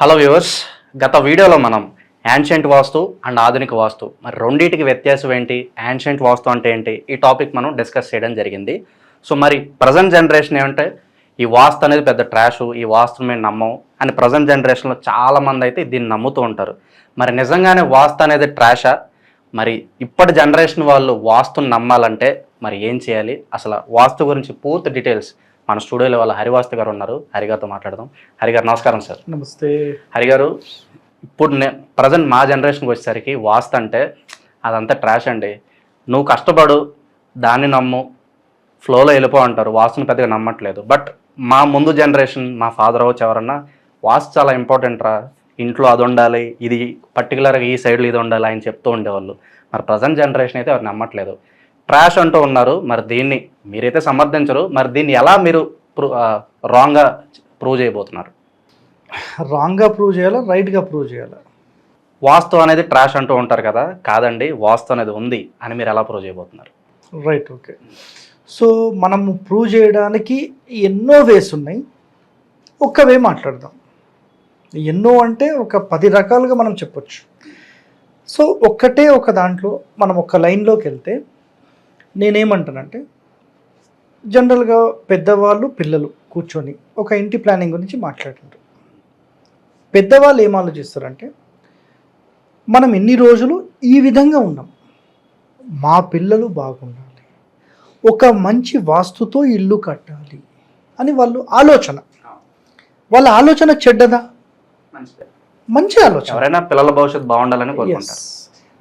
Hello viewers గత వీడియోలో మనం యాన్షియంట్ వాస్తు అండ్ ఆధునిక వాస్తు మరి రెండింటికి వ్యత్యాసం ఏంటి? యాన్షియంట్ వాస్తు అంటే ఏంటి? ఈ టాపిక్ మనం డిస్కస్ చేయడం జరిగింది. సో మరి ప్రజెంట్ జనరేషన్ ఏమంటే ఈ వాస్తు అనేది పెద్ద ట్రాష్ ఈ వాస్తు మేము నమ్మం అని ప్రజెంట్ జనరేషన్లో చాలామంది అయితే దీన్ని నమ్ముతూ ఉంటారు. మరి నిజంగానే వాస్తు అనేది ట్రాషా మరి ఇప్పటి జనరేషన్ వాళ్ళు వాస్తుని నమ్మాలంటే మరి ఏం చేయాలి? అసలు వాస్తు గురించి పూర్తి డీటెయిల్స్ మన స్టూడియోలో వాళ్ళ హరివాస్తు గారు ఉన్నారు. హరిగారితో మాట్లాడదాం. హరిగారు నమస్కారం సార్. నమస్తే. హరిగారు ఇప్పుడు నే ప్రజెంట్ మా జనరేషన్కి వచ్చేసరికి వాస్తు అంటే అదంతా ట్రాష్ అండి. నువ్వు కష్టపడు దాన్ని నమ్ము ఫ్లోలో వెళ్ళిపో అంటారు. వాస్తుని పెద్దగా నమ్మట్లేదు. బట్ మా ముందు జనరేషన్ మా ఫాదర్ అవ్వచ్చు ఎవరన్నా వాస్తు చాలా ఇంపార్టెంట్ రా. ఇంట్లో అది ఉండాలి ఇది పర్టికులర్గా ఈ సైడ్లో ఇది ఉండాలి అని చెప్తూ ఉండేవాళ్ళు. మరి ప్రజెంట్ జనరేషన్ అయితే ఎవరు నమ్మట్లేదు. ట్రాష్ అంటూ ఉన్నారు. మరి దీన్ని మీరైతే సమర్థించరు. మరి దీన్ని ఎలా మీరు రాంగ్గా ప్రూవ్ చేయబోతున్నారు? రాంగ్గా ప్రూవ్ చేయాలా? రైట్గా ప్రూవ్ చేయాలా? వాస్తు అనేది ట్రాష్ అంటూ ఉంటారు కదా. కాదండి వాస్తు అనేది ఉంది అని మీరు ఎలా ప్రూవ్ చేయబోతున్నారు? రైట్ ఓకే సో మనము ప్రూవ్ చేయడానికి ఎన్నో వేస్ ఉన్నాయి. ఒక్క వే మాట్లాడదాం. ఎన్నో అంటే ఒక పది రకాలుగా మనం చెప్పొచ్చు. సో ఒక్కటే ఒక దాంట్లో మనం ఒక లైన్లోకి వెళ్తే నేనేమంటానంటే జనరల్గా పెద్దవాళ్ళు పిల్లలు కూర్చొని ఒక ఇంటి ప్లానింగ్ గురించి మాట్లాడుతుంటారు. పెద్దవాళ్ళు ఏం ఆలోచిస్తారంటే మనం ఎన్ని రోజులు ఈ విధంగా ఉన్నాం. మా పిల్లలు బాగుండాలి. ఒక మంచి వాస్తుతో ఇల్లు కట్టాలి అని వాళ్ళు ఆలోచన. వాళ్ళ ఆలోచన చెడ్డదా? మంచి ఆలోచన. ఎవరైనా పిల్లల భవిష్యత్తు బాగుండాలని కోరుకుంటారు.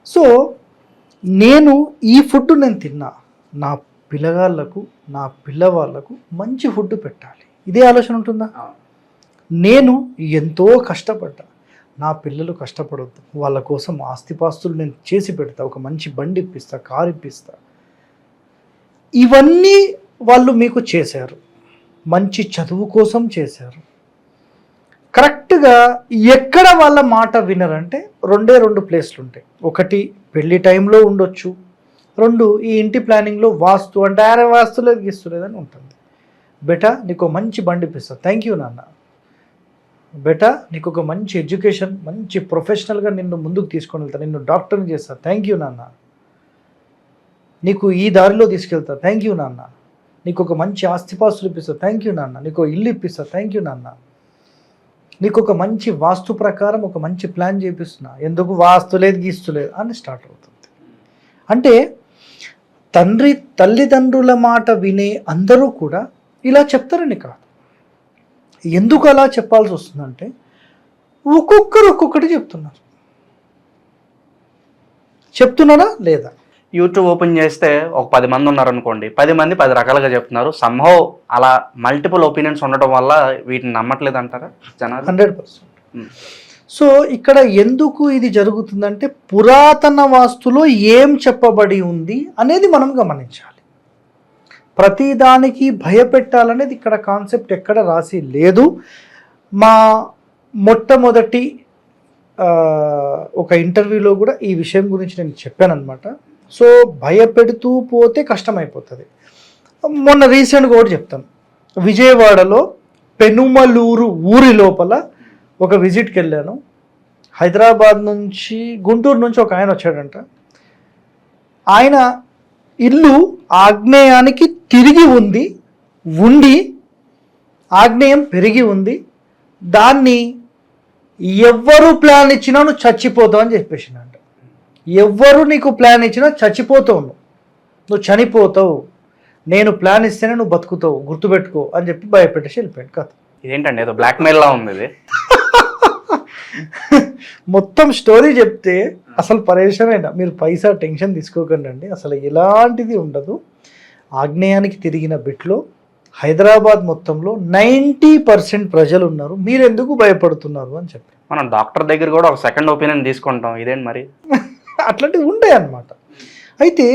సో నేను ఈ ఫుడ్ నేను తిన్నా. నా పిల్లగాళ్ళకు నా పిల్లవాళ్ళకు మంచి ఫుడ్ పెట్టాలి. ఇదే ఆలోచన ఉంటుందా? నేను ఎంతో కష్టపడ్డా. నా పిల్లలు కష్టపడొద్దు. వాళ్ళ కోసం ఆస్తిపాస్తులు నేను చేసి పెడతా. ఒక మంచి బండి ఇప్పిస్తా కారు ఇప్పిస్తా. ఇవన్నీ వాళ్ళు మీకు చేశారు. మంచి చదువు కోసం చేశారు. కరెక్ట్గా ఎక్కడ వాళ్ళ మాట వినరంటే రెండే రెండు ప్లేస్లు ఉంటాయి ఒకటి పెళ్ళి టైంలో ఉండొచ్చు. రెండు ఈ ఇంటి ప్లానింగ్లో వాస్తు అంటే ఆరే వాస్తులేదు గీస్తులేదని ఉంటుంది. బెటా నీకు మంచి బండి ఇప్పిస్తాను థ్యాంక్ యూ నాన్న. బెటా నీకు ఒక మంచి ఎడ్యుకేషన్ మంచి ప్రొఫెషనల్గా నిన్ను ముందుకు తీసుకొని వెళ్తా. నిన్ను డాక్టర్ని చేస్తా. థ్యాంక్ యూ నాన్న. నీకు ఈ దారిలో తీసుకెళ్తా. థ్యాంక్ యూ నాన్న. నీకు ఒక మంచి ఆస్తిపాస్తులు ఇప్పిస్తా. థ్యాంక్ యూ నాన్న. నీకు ఇల్లు ఇప్పిస్తా. థ్యాంక్ యూ నాన్న. నీకు ఒక మంచి వాస్తు ప్రకారం ఒక మంచి ప్లాన్ చేపిస్తున్నా. ఎందుకు? వాస్తు లేదు గీస్తులేదు అని స్టార్ట్ అవుతుంది. అంటే తండ్రి తల్లిదండ్రుల మాట వినే అందరూ కూడా ఇలా చెప్తారని కాదు. ఎందుకు అలా చెప్పాల్సి వస్తుందంటే ఒక్కొక్కరు ఒక్కొక్కటి చెప్తున్నారు. చెప్తున్నారా లేదా? యూట్యూబ్ ఓపెన్ చేస్తే ఒక పది మంది ఉన్నారు అనుకోండి పది మంది పది రకాలుగా చెప్తున్నారు. సంహవ్ అలా మల్టిపుల్ ఒపీనియన్స్ ఉండటం వల్ల వీటిని నమ్మట్లేదు అంటారా జనాలు? Hundred percent. సో ఇక్కడ ఎందుకు ఇది జరుగుతుందంటే పురాతన వాస్తులో ఏం చెప్పబడి ఉంది అనేది మనం గమనించాలి. ప్రతిదానికి భయపెట్టాలనేది ఇక్కడ కాన్సెప్ట్ ఎక్కడ రాసి లేదు. మా మొట్టమొదటి ఒక ఇంటర్వ్యూలో కూడా ఈ విషయం గురించి నేను చెప్పానన్నమాట. సో భయపెడుతూ పోతే కష్టమైపోతుంది. మొన్న రీసెంట్గా కూడా చెప్తాను. విజయవాడలో పెనుమలూరు ఊరి లోపల ఒక విజిట్కి వెళ్ళాను. హైదరాబాద్ నుంచి గుంటూరు నుంచి ఒక ఆయన వచ్చాడంట. ఆయన ఇల్లు ఆగ్నేయానికి తిరిగి ఉంది ఉండి ఆగ్నేయం పెరిగి ఉంది. దాన్ని ఎవ్వరు ప్లాన్ ఇచ్చినా నువ్వు చచ్చిపోతావు అని చెప్పేసినంట ఎవ్వరు నీకు ప్లాన్ ఇచ్చినా చచ్చిపోతావు నువ్వు. నువ్వు చనిపోతావు. నేను ప్లాన్ ఇస్తేనే నువ్వు బతుకుతావు. గుర్తుపెట్టుకో అని చెప్పి భయపెట్టేసి వెళ్ళిపోయాడు కథ. ఇదేంటండి? ఏదో బ్లాక్ మెయిల్ లా ఉంది ఇది. మొత్తం స్టోరీ చెప్తే అసలు పరేషమైన మీరు పైసా టెన్షన్ తీసుకోకండి అండి అసలు ఎలాంటిది ఉండదు. ఆగ్నేయానికి తిరిగిన బిట్లో హైదరాబాద్ మొత్తంలో నైంటీ పర్సెంట్ ప్రజలు ఉన్నారు మీరు ఎందుకు భయపడుతున్నారు అని చెప్పి. మనం డాక్టర్ దగ్గర కూడా ఒక సెకండ్ ఒపీనియన్ తీసుకుంటాం. ఇదేంటి మరి? అట్లాంటివి ఉంటాయి అన్నమాట. అయితే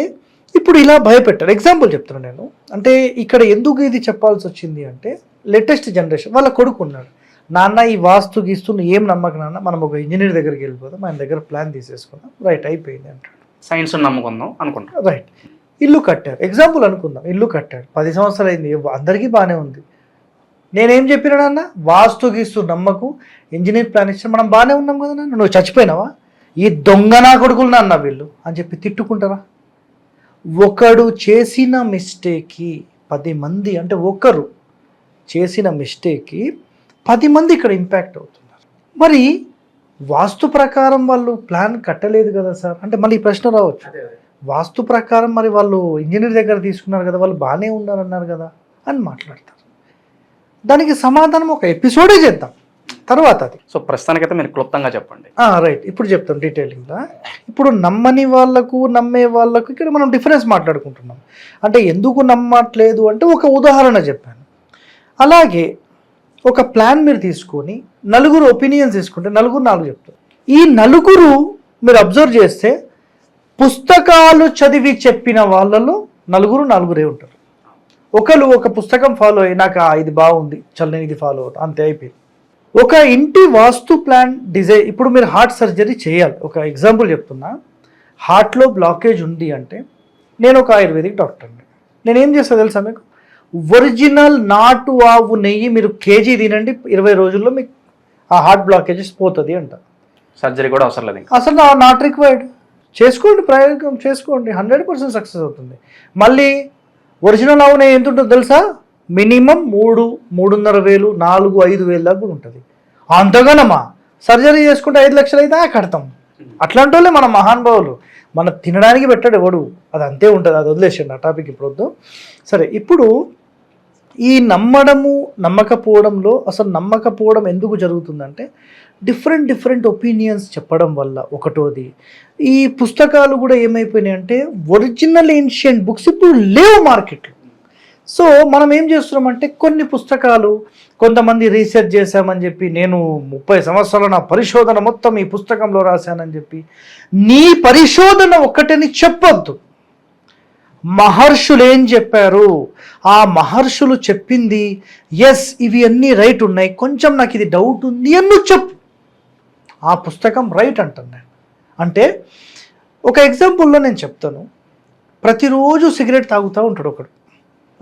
ఇప్పుడు ఇలా భయపెట్టారు. ఎగ్జాంపుల్ చెప్తున్నాను నేను. అంటే ఇక్కడ ఎందుకు ఇది చెప్పాల్సి వచ్చింది అంటే లేటెస్ట్ జనరేషన్ వాళ్ళ కొడుకు ఉన్నాడు. నాన్న ఈ వాస్తు గీస్తు నువ్వు ఏం నమ్మక నాన్న? మనం ఒక ఇంజనీర్ దగ్గరికి వెళ్ళిపోదాం ఆయన దగ్గర ప్లాన్ తీసేసుకుందాం. రైట్ అయిపోయింది అంటాడు. సైన్స్ నమ్ముకుందాం అనుకుంటాం రైట్ ఇల్లు కట్టారు. ఎగ్జాంపుల్ అనుకుందాం. ఇల్లు కట్టాడు పది సంవత్సరాలు అయింది. అందరికీ బాగానే ఉంది. నేనేం చెప్పినానన్న వాస్తు గీస్తూ నమ్మకు. ఇంజనీర్ ప్లాన్ ఇచ్చిన మనం బాగానే ఉన్నాం కదా నాన్న. నువ్వు చచ్చిపోయినావా? ఈ దొంగ నా కొడుకులు నాన్న వీళ్ళు అని చెప్పి తిట్టుకుంటారా? ఒకడు చేసిన మిస్టేక్కి పది మంది అంటే ఒకరు చేసిన మిస్టేక్కి పది మంది ఇక్కడ ఇంపాక్ట్ అవుతున్నారు. మరి వాస్తు ప్రకారం వాళ్ళు ప్లాన్ కట్టలేదు కదా సార్? అంటే మళ్ళీ ఈ ప్రశ్న రావచ్చు. వాస్తు ప్రకారం మరి వాళ్ళు ఇంజనీర్ దగ్గర తీసుకున్నారు కదా వాళ్ళు బాగానే ఉన్నారన్నారు కదా అని మాట్లాడతారు. దానికి సమాధానం ఒక ఎపిసోడే చేద్దాం. తర్వాత అది సో ప్రస్తుతానికైతే మీరు క్లుప్తంగా చెప్పండి. రైట్ ఇప్పుడు చెప్తాం డీటెయిలింగ్గా ఇప్పుడు నమ్మని వాళ్ళకు నమ్మే వాళ్ళకు ఇక్కడ మనం డిఫరెన్స్ మాట్లాడుకుంటున్నాం. అంటే ఎందుకు నమ్మట్లేదు అంటే ఒక ఉదాహరణ చెప్పాను. అలాగే ఒక ప్లాన్ మీరు తీసుకొని నలుగురు ఒపీనియన్స్ తీసుకుంటే నలుగురు నాలుగు చెప్తారు. ఈ నలుగురు మీరు అబ్జర్వ్ చేస్తే పుస్తకాలు చదివి చెప్పిన వాళ్ళలో నలుగురు నలుగురే ఉంటారు. ఒకరు ఒక పుస్తకం ఫాలో అయ్యి నాకు ఇది బాగుంది చల్ నేను ఇది ఫాలో అవుతా అంతే అయిపోయింది. ఒక ఇంటి వాస్తు ప్లాన్ డిజైన్ ఇప్పుడు మీరు హార్ట్ సర్జరీ చేయాలి. ఒక ఎగ్జాంపుల్ చెప్తున్నా. హార్ట్లో బ్లాకేజ్ ఉంది అంటే నేను ఒక ఆయుర్వేదిక్ డాక్టర్ని. నేను ఏం చేస్తా తెలుసా మీకు? ఒరిజినల్ నాటు ఆవు నెయ్యి మీరు కేజీ తినండి ఇరవై రోజుల్లో మీకు ఆ హార్ట్ బ్లాకేజెస్ పోతుంది అంట. సర్జరీ కూడా అవసరం లేదు అసలు నాట్ రిక్వైర్డ్. చేసుకోండి ప్రయోగం చేసుకోండి. హండ్రెడ్ పర్సెంట్ సక్సెస్ అవుతుంది. మళ్ళీ ఒరిజినల్ అవునే ఎంత ఉంటుందో తెలుసా? మినిమం మూడు మూడున్నర వేలు నాలుగు ఐదు వేలు దాకా కూడా ఉంటుంది. అంతగానమ్మా సర్జరీ చేసుకుంటే ఐదు లక్షలు అయితే కడతాం. అట్లాంటి వాళ్ళే మన మహానుభావులు మన తినడానికి పెట్టాడు ఎవడు. అది అంతే ఉంటుంది అది వదిలేసండి ఆ టాపిక్ ఇప్పుడు వద్దు. సరే ఇప్పుడు ఈ నమ్మడము నమ్మకపోవడంలో అసలు నమ్మకపోవడం ఎందుకు జరుగుతుందంటే డిఫరెంట్ డిఫరెంట్ ఒపీనియన్స్ చెప్పడం వల్ల ఒకటోది. ఈ పుస్తకాలు కూడా ఏమైపోయినాయి అంటే ఒరిజినల్ ఏన్షియంట్ బుక్స్ ఇప్పుడు లేవు మార్కెట్లో. సో మనం ఏం చేస్తున్నామంటే కొన్ని పుస్తకాలు కొంతమంది రీసెర్చ్ చేశామని చెప్పి నేను ముప్పై సంవత్సరాల నా పరిశోధన మొత్తం ఈ పుస్తకంలో రాశానని చెప్పి నీ పరిశోధన ఒక్కటని చెప్పొద్దు. మహర్షులు ఏం చెప్పారు? ఆ మహర్షులు చెప్పింది ఎస్ ఇవి అన్నీ రైట్ ఉన్నాయి కొంచెం నాకు ఇది డౌట్ ఉంది అని నువ్వు చెప్పు. ఆ పుస్తకం రైట్ అంటాను నేను. అంటే ఒక ఎగ్జాంపుల్లో నేను చెప్తాను. ప్రతిరోజు సిగరెట్ తాగుతూ ఉంటాడు ఒకడు.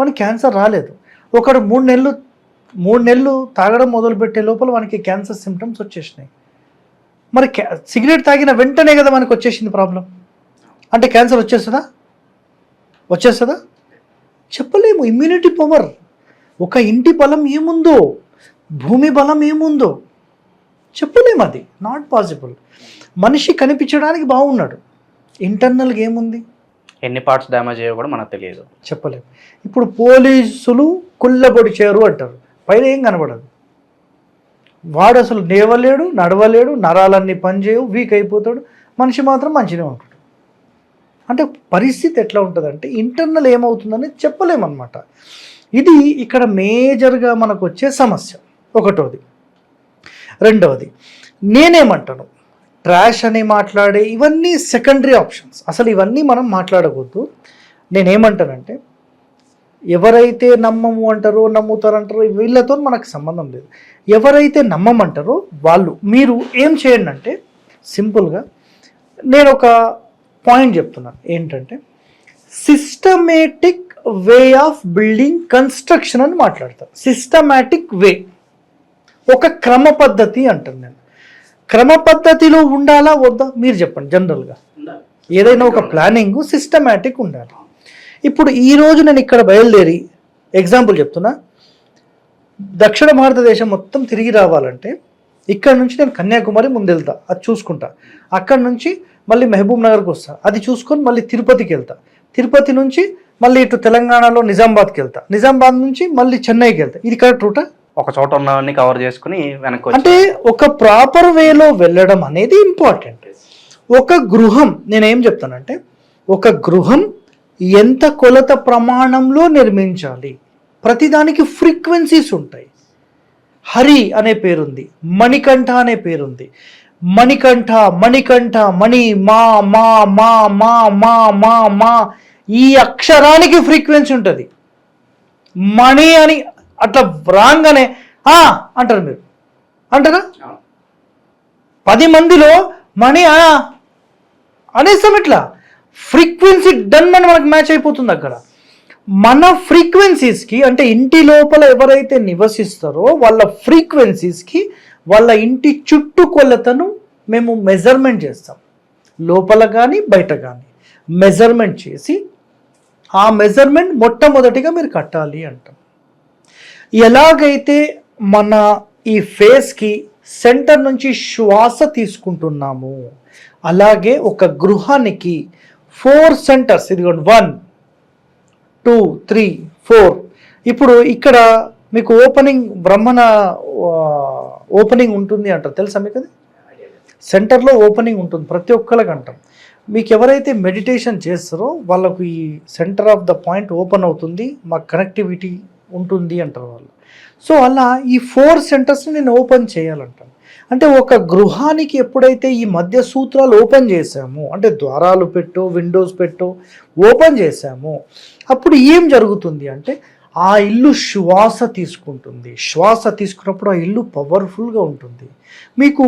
వానికి క్యాన్సర్ రాలేదు. ఒకడు మూడు నెలలు మూడు నెలలు తాగడం మొదలుపెట్టే లోపల వానికి క్యాన్సర్ సిమ్టమ్స్ వచ్చేసినాయి. మరి క్యా సిగరెట్ తాగిన వెంటనే కదా మనకు వచ్చేసింది ప్రాబ్లం? అంటే క్యాన్సర్ వచ్చేస్తుందా? వచ్చేస్తుందా? చెప్పలేము. Immunity power. ఒక ఇంటి బలం ఏముందో భూమి బలం ఏముందో చెప్పలేము అది. నాట్ పాసిబుల్ మనిషి కనిపించడానికి బాగున్నాడు. ఇంటర్నల్గా ఏముంది? ఎన్ని పార్ట్స్ డ్యామేజ్ అయ్యో కూడా మనకు తెలియదు. చెప్పలేము. ఇప్పుడు పోలీసులు కుళ్ళబొడిచారు అంటారు. పైన ఏం కనబడదు. వాడు అసలు నేవలేడు నడవలేడు నరాలన్నీ పనిచేయవు వీక్ అయిపోతాడు. మనిషి మాత్రం మంచిగా ఉంటాడు. అంటే పరిస్థితి ఎట్లా ఉంటుందంటే ఇంటర్నల్ ఏమవుతుందని చెప్పలేమన్నమాట. ఇది ఇక్కడ మేజర్గా మనకు వచ్చే సమస్య. ఒకటోది. రెండవది నేనేమంటాను? ట్రాష్ అని మాట్లాడే ఇవన్నీ సెకండరీ ఆప్షన్స్. అసలు ఇవన్నీ మనం మాట్లాడకూడదు. నేనేమంటానంటే ఎవరైతే నమ్మము అంటారో నమ్ముతారంటారో వీళ్ళతో మనకు సంబంధం లేదు. ఎవరైతే నమ్మమంటారో వాళ్ళు మీరు ఏం చేయండి అంటే సింపుల్గా నేను ఒక పాయింట్ చెప్తున్నాను. ఏంటంటే systematic way of building construction అని మాట్లాడతారు. Systematic way. ఒక క్రమ పద్ధతి అంటాను నేను. క్రమ పద్ధతిలో ఉండాలా వద్దా? మీరు చెప్పండి జనరల్గా. ఏదైనా ఒక ప్లానింగ్ సిస్టమేటిక్ ఉండాలి. ఇప్పుడు ఈ రోజు నేను ఇక్కడ బయలుదేరి ఎగ్జాంపుల్ చెప్తున్నా. దక్షిణ భారతదేశం మొత్తం తిరిగి రావాలంటే ఇక్కడ నుంచి నేను కన్యాకుమారి ముందెళ్తా అది చూసుకుంటా. అక్కడ నుంచి మళ్ళీ మహబూబ్ నగర్కి వస్తా అది చూసుకొని మళ్ళీ తిరుపతికి వెళ్తా. తిరుపతి నుంచి మళ్ళీ ఇటు తెలంగాణలో నిజామాబాద్కి వెళ్తా. నిజామాబాద్ నుంచి మళ్ళీ చెన్నైకి వెళ్తా. ఇది కరెక్ట్ రూటా? ఒక చోట ఉన్నవన్నీ కవర్ చేసుకుని వెనక్కి అంటే ఒక ప్రాపర్ వేలో వెళ్ళడం అనేది ఇంపార్టెంట్ ఒక గృహం నేనేం చెప్తానంటే ఒక గృహం ఎంత కొలత ప్రమాణంలో నిర్మించాలి? ప్రతిదానికి ఫ్రీక్వెన్సీస్ ఉంటాయి. హరి అనే పేరుంది మణికంఠ అనే పేరుంది. మణికంఠ మణికంఠ మణి మా మా మా మా మా మా మా ఈ అక్షరానికి ఫ్రీక్వెన్సీ ఉంటుంది. మణి అని అట్లా రాగానే అంటారు మీరు. అంటారా? పది మందిలో ఆ అనేస్తాం ఇట్లా. ఫ్రీక్వెన్సీ డన్ అని మనకు మ్యాచ్ అయిపోతుంది అక్కడ. మన ఫ్రీక్వెన్సీస్కి అంటే ఇంటి లోపల ఎవరైతే నివసిస్తారో వాళ్ళ ఫ్రీక్వెన్సీస్కి వాళ్ళ ఇంటి చుట్టుకొలతను మేము మెజర్మెంట్ చేస్తాం. లోపల కానీ బయట కానీ మెజర్మెంట్ చేసి ఆ మెజర్మెంట్ మొట్టమొదటిగా మీరు కట్టాలి అంటాం. ఎలాగైతే మన ఈ ఫేస్కి సెంటర్ నుంచి శ్వాస తీసుకుంటున్నాము అలాగే ఒక గృహానికి ఫోర్ సెంటర్స్ ఇదిగోండి వన్ టూ త్రీ ఫోర్. ఇప్పుడు ఇక్కడ మీకు ఓపెనింగ్ బ్రహ్మణ ఓపెనింగ్ ఉంటుంది అంటారు. తెలుసా మీకు అది? సెంటర్లో ఓపెనింగ్ ఉంటుంది ప్రతి ఒక్కరికి అంటాం మీకు ఎవరైతే మెడిటేషన్ చేస్తారో వాళ్ళకు ఈ center of the point open అవుతుంది మాకు కనెక్టివిటీ ఉంటుంది అంటారు వాళ్ళు. సో అలా ఈ ఫోర్ సెంటర్స్ని నేను ఓపెన్ చేయాలంటాను. అంటే ఒక గృహానికి ఎప్పుడైతే ఈ మధ్య సూత్రాలు ఓపెన్ చేసాము అంటే ద్వారాలు పెట్టో విండోస్ పెట్టో ఓపెన్ చేసాము అప్పుడు ఏం జరుగుతుంది అంటే ఆ ఇల్లు శ్వాస తీసుకుంటుంది. శ్వాస తీసుకున్నప్పుడు ఆ ఇల్లు పవర్ఫుల్గా ఉంటుంది. మీకు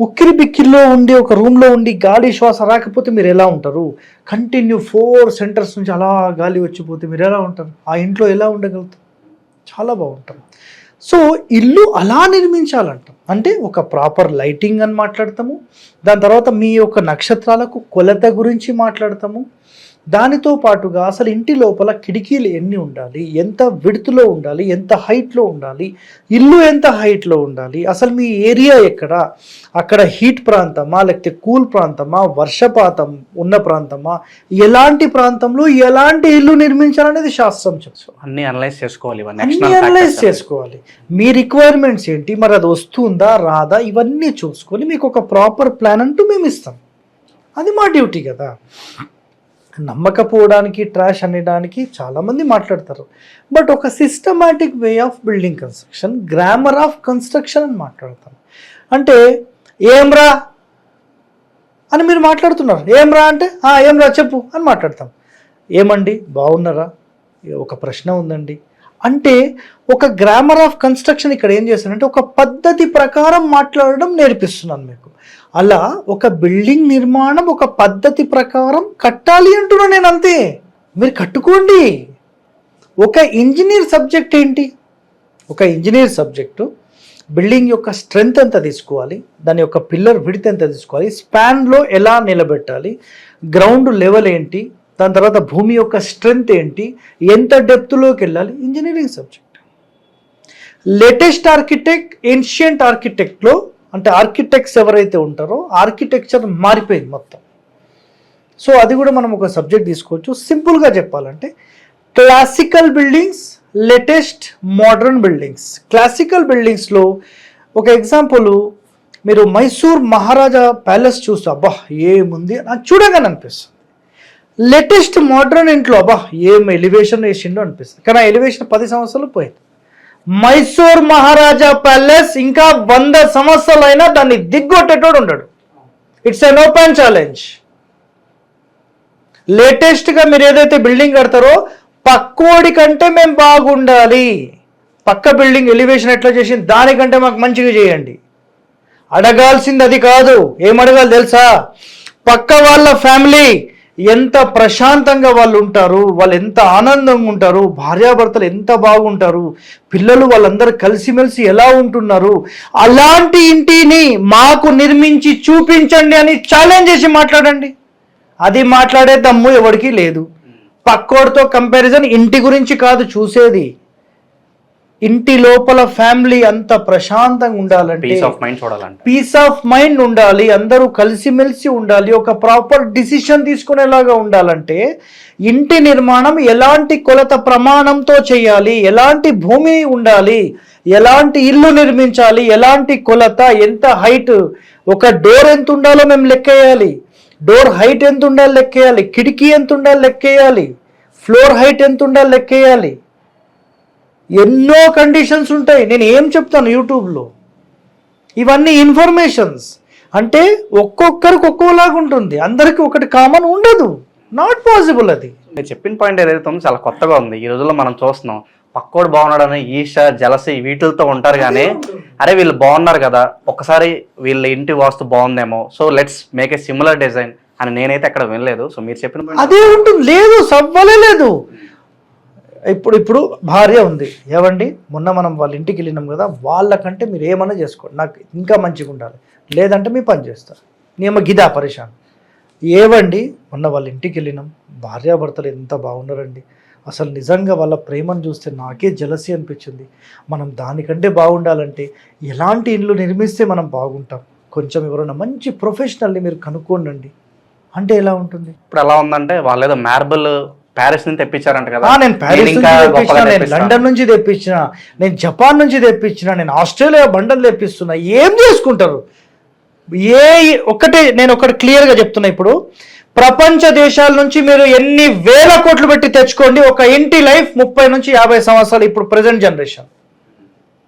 ఉక్కిరి బిక్కిరిలో ఉండి ఒక రూమ్లో ఉండి గాలి శ్వాస రాకపోతే మీరు ఎలా ఉంటారు? కంటిన్యూ ఫోర్ సెంటర్స్ నుంచి అలా గాలి వచ్చిపోతే మీరు ఎలా ఉంటారు? ఆ ఇంట్లో ఎలా ఉండగలుగుతారు? చాలా బాగుంటారు సో ఇల్లు అలా నిర్మించాలంటాం. అంటే ఒక ప్రాపర్ లైటింగ్ అని మాట్లాడతాము. దాని తర్వాత మీ యొక్క నక్షత్రాలకు కొలత గురించి మాట్లాడతాము. దానితో పాటుగా అసలు ఇంటి లోపల కిటికీలు ఎన్ని ఉండాలి? ఎంత విడుతులో ఉండాలి? ఎంత హైట్లో ఉండాలి? ఇల్లు ఎంత హైట్లో ఉండాలి? అసలు మీ ఏరియా ఎక్కడ? అక్కడ హీట్ ప్రాంతమా? లేకపోతే కూల్ ప్రాంతమా? వర్షపాతం ఉన్న ప్రాంతమా? ఎలాంటి ప్రాంతంలో ఎలాంటి ఇల్లు నిర్మించాలనేది శాస్త్రం చెప్తుంది. అన్ని అనలైజ్ చేసుకోవాలి అన్ని అనలైజ్. చేసుకోవాలి. మీ రిక్వైర్మెంట్స్ ఏంటి? మరి అది వస్తుందా రాదా? ఇవన్నీ చూసుకొని మీకు ఒక ప్రాపర్ ప్లాన్ అంటూ మేము ఇస్తాం. అది మా డ్యూటీ కదా. నమ్మకపోవడానికి ట్రాష్ అనడానికి చాలామంది మాట్లాడతారు. బట్ ఒక systematic way of building construction grammar of construction అని మాట్లాడతాం. అంటే ఏమ్రా అని మీరు మాట్లాడుతున్నారు. ఏమ్రా అంటే ఏమ్రా చెప్పు అని మాట్లాడతాం. ఏమండి? బాగున్నారా ఒక ప్రశ్న ఉందండి. అంటే ఒక గ్రామర్ ఆఫ్ కన్స్ట్రక్షన్ ఇక్కడ ఏం చేస్తానంటే ఒక పద్ధతి ప్రకారం మాట్లాడడం నేర్పిస్తున్నాను మీకు. అలా ఒక బిల్డింగ్ నిర్మాణం ఒక పద్ధతి ప్రకారం కట్టాలి అంటున్నా నేను అంతే. మీరు కట్టుకోండి. ఒక ఇంజనీర్ సబ్జెక్ట్ ఏంటి? ఒక ఇంజనీర్ సబ్జెక్టు బిల్డింగ్ యొక్క స్ట్రెంగ్త్ ఎంత తీసుకోవాలి దాని యొక్క పిల్లర్ విడితే ఎంత తీసుకోవాలి స్పాన్లో ఎలా నిలబెట్టాలి గ్రౌండ్ లెవెల్ ఏంటి దాని తర్వాత భూమి యొక్క స్ట్రెంగ్త్ ఏంటి ఎంత డెప్త్లోకి వెళ్ళాలి engineering subject. Latest architect ancient ఆర్కిటెక్ట్లో అంటే ఆర్కిటెక్ట్స్ ఎవరైతే ఉంటారో ఆర్కిటెక్చర్ మారిపోయింది మొత్తం. సో అది కూడా మనం ఒక సబ్జెక్ట్ తీసుకోవచ్చు. సింపుల్గా చెప్పాలంటే classical buildings latest modern buildings classical బిల్డింగ్స్లో ఒక ఎగ్జాంపుల్ మీరు మైసూర్ మహారాజా ప్యాలెస్ చూస్తే అబ్బా ఏముంది? నాకు చూడగానే అనిపిస్తుంది. లేటెస్ట్ మోడర్న్ ఇంట్లో అబ్బా ఏం ఎలివేషన్ వేసిండో అనిపిస్తుంది. కానీ ఆ ఎలివేషన్ పది సంవత్సరాలు పోయింది. మైసూర్ మహారాజా ప్యాలెస్ ఇంకా వంద సంవత్సరాలైనా దాన్ని దిగ్గొట్టేటోడు ఉండడు. ఇట్స్ ఎన్ ఓపెన్ ఛాలెంజ్ లేటెస్ట్గా మీరు ఏదైతే బిల్డింగ్ కడతారో పక్కోడి కంటే మేము బాగుండాలి. పక్క బిల్డింగ్ ఎలివేషన్ ఎట్లా చేసింది దానికంటే మాకు మంచిగా చేయండి. అడగాల్సింది అది కాదు. ఏం అడగాలి తెలుసా? పక్క వాళ్ళ ఫ్యామిలీ ఎంత ప్రశాంతంగా వాళ్ళు ఉంటారు వాళ్ళు ఎంత ఆనందంగా ఉంటారు భార్యాభర్తలు ఎంత బాగుంటారు పిల్లలు వాళ్ళందరూ కలిసిమెలిసి ఎలా ఉంటున్నారు అలాంటి ఇంటిని మాకు నిర్మించి చూపించండి అని ఛాలెంజ్ చేసి మాట్లాడండి. అది మాట్లాడే దమ్ము ఎవరికి లేదు. పక్కోడితో కంపారిజన్ ఇంటి గురించి కాదు చూసేది. ఇంటి లోపల ఫ్యామిలీ అంత ప్రశాంతంగా ఉండాలంటే పీస్ ఆఫ్ మైండ్ చూడాలంటే. పీస్ ఆఫ్ మైండ్ ఉండాలి అందరూ కలిసిమెలిసి ఉండాలి ఒక ప్రాపర్ డిసిషన్ తీసుకునేలాగా ఉండాలంటే ఇంటి నిర్మాణం ఎలాంటి కొలత ప్రమాణంతో చేయాలి ఎలాంటి భూమి ఉండాలి ఎలాంటి ఇల్లు నిర్మించాలి ఎలాంటి కొలత ఎంత హైట్ ఒక డోర్ ఎంత ఉండాలో మేము లెక్కేయాలి. డోర్ హైట్ ఎంత ఉండాలి లెక్కేయాలి కిటికీ ఎంత ఉండాలి లెక్కేయాలి ఫ్లోర్ హైట్ ఎంత ఉండాలి లెక్కేయాలి. ఎన్నో కండిషన్స్ ఉంటాయి. నేను ఏం చెప్తాను యూట్యూబ్లో? ఇవన్నీ ఇన్ఫర్మేషన్స్ అంటే ఒక్కొక్కరికి ఒక్కోలాగా ఉంటుంది. అందరికి ఒకటి కామన్ ఉండదు. నాట్ పాసిబుల్ అది. మీరు చెప్పిన పాయింట్ ఏదైతే ఉందో చాలా కొత్తగా ఉంది. ఈ రోజుల్లో మనం చూస్తున్నాం పక్కోడు బాగున్నాడని ఈష జలసి వీటితో ఉంటారు కానీ అరే వీళ్ళు బాగున్నారు కదా ఒకసారి వీళ్ళ ఇంటి vastu బాగుందేమో. So let's make a similar design అని నేనైతే అక్కడ వినలేదు. సో మీరు చెప్పిన అదే ఉంటుంది. లేదు సవ్వలే లేదు. ఇప్పుడు ఇప్పుడు భార్య ఉంది. ఏవండి? మొన్న మనం వాళ్ళ ఇంటికి వెళ్ళినాం కదా వాళ్ళకంటే మీరు ఏమన్నా చేసుకోండి. నాకు ఇంకా మంచిగా ఉండాలి. లేదంటే మీ పని చేస్తారు నేమ గిదా పరేషాన్ ఏవండి? మొన్న వాళ్ళ ఇంటికి వెళ్ళినాం. భార్యాభర్తలు ఎంత బాగున్నారండి. అసలు నిజంగా వాళ్ళ ప్రేమను చూస్తే నాకే జలసి అనిపించింది. మనం దానికంటే బాగుండాలంటే ఎలాంటి ఇండ్లు నిర్మిస్తే మనం బాగుంటాం? కొంచెం ఎవరైనా మంచి ప్రొఫెషనల్ని మీరు కనుక్కోండి అంటే ఎలా ఉంటుంది? ఇప్పుడు ఎలా ఉందంటే వాళ్ళ ఏదో మార్బుల్ ప్యారిస్ నుంచి తెప్పించారంట కదా. నేను ప్యారిస్ నుంచి తెప్పించిన నేను. లండన్ నుంచి తెప్పించిన నేను జపాన్ నుంచి తెప్పించిన నేను ఆస్ట్రేలియా బండలు తెప్పిస్తున్నా ఏం చేసుకుంటారు? ఏ ఒక్కటే నేను ఒకటి క్లియర్గా చెప్తున్నా ఇప్పుడు. ప్రపంచ దేశాల నుంచి మీరు ఎన్ని వేల కోట్లు పెట్టి తెచ్చుకోండి ఒక ఇంటి లైఫ్ ముప్పై నుంచి యాభై సంవత్సరాలు ఇప్పుడు ప్రజెంట్ జనరేషన్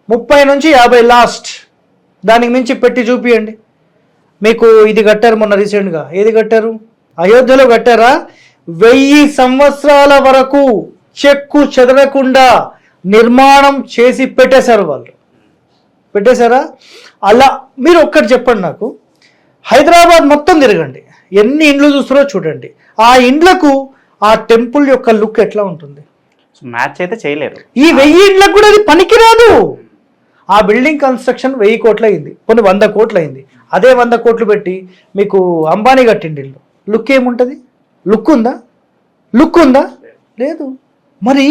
ముప్పై నుంచి యాభై లాస్ట్ దానికి మించి పెట్టి చూపియండి. మీకు ఇది కట్టారు మొన్న రీసెంట్గా ఏది కట్టారు? అయోధ్యలో కట్టారా? వెయ్యి సంవత్సరాల వరకు చెక్కు చెదరకుండా నిర్మాణం చేసి పెట్టేశారు వాళ్ళు. పెట్టేశారా? అలా మీరు ఒక్కటి చెప్పండి నాకు. హైదరాబాద్ మొత్తం తిరగండి. ఎన్ని ఇండ్లు చూస్తారో చూడండి. ఆ ఇండ్లకు ఆ టెంపుల్ యొక్క లుక్ ఎట్లా ఉంటుంది? మ్యాచ్ అయితే చేయలేరు. ఈ వెయ్యి ఇండ్లకు కూడా అది పనికిరాదు. ఆ బిల్డింగ్ కన్స్ట్రక్షన్ వెయ్యి కోట్లు అయింది. కొన్ని వంద కోట్లు అయింది. అదే వంద కోట్లు పెట్టి మీకు అంబానీ కట్టిండి ఇల్లు. లుక్ ఏముంటుంది? లుక్ ఉందా లుక్ ఉందా లేదు. మరి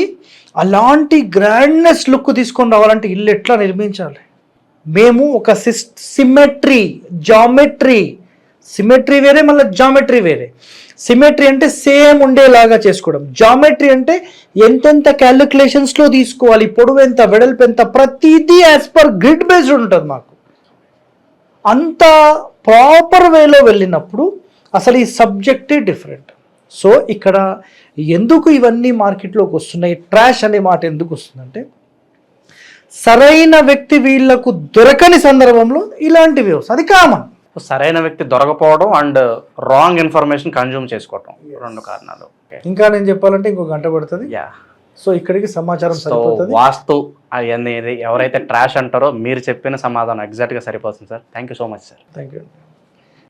అలాంటి గ్రాండ్నెస్ లుక్ తీసుకొని రావాలంటే ఇల్లు ఎట్లా నిర్మించాలి? మేము ఒక సిస్ సిమెట్రీ జామెట్రీ సిమెట్రీ వేరే మళ్ళీ జామెట్రీ వేరే. సిమెట్రీ అంటే సేమ్ ఉండేలాగా చేసుకోవడం. జామెట్రీ అంటే ఎంతెంత క్యాలిక్యులేషన్స్లో తీసుకోవాలి పొడవు ఎంత వెడల్పు ఎంత ప్రతిదీ యాజ్ పర్ గ్రిడ్ బేస్డ్ ఉంటుంది మాకు. అంత ప్రాపర్ వేలో వెళ్ళినప్పుడు అసలు ఈ సబ్జెక్టే డిఫరెంట్ సో ఇక్కడ ఎందుకు ఇవన్నీ మార్కెట్లోకి వస్తున్నాయి? ట్రాష్ అనే మాట ఎందుకు వస్తుందంటే సరైన వ్యక్తి వీళ్ళకు దొరకని సందర్భంలో ఇలాంటివి వస్తాయి అది కామన్. సరైన వ్యక్తి దొరకపోవడం అండ్ రాంగ్ ఇన్ఫర్మేషన్ కన్జ్యూమ్ చేసుకోవడం రెండు కారణాలు. ఇంకా నేను చెప్పాలంటే ఇంకో గంట పడుతుంది. యా సో ఇక్కడికి సమాచారం సరిపోతుంది. వాస్తు అవన్నీ ఎవరైతే ట్రాష్ అంటారో మీరు చెప్పిన సమాధానం ఎగ్జాక్ట్గా సరిపోతుంది sir thank you so much sir thank you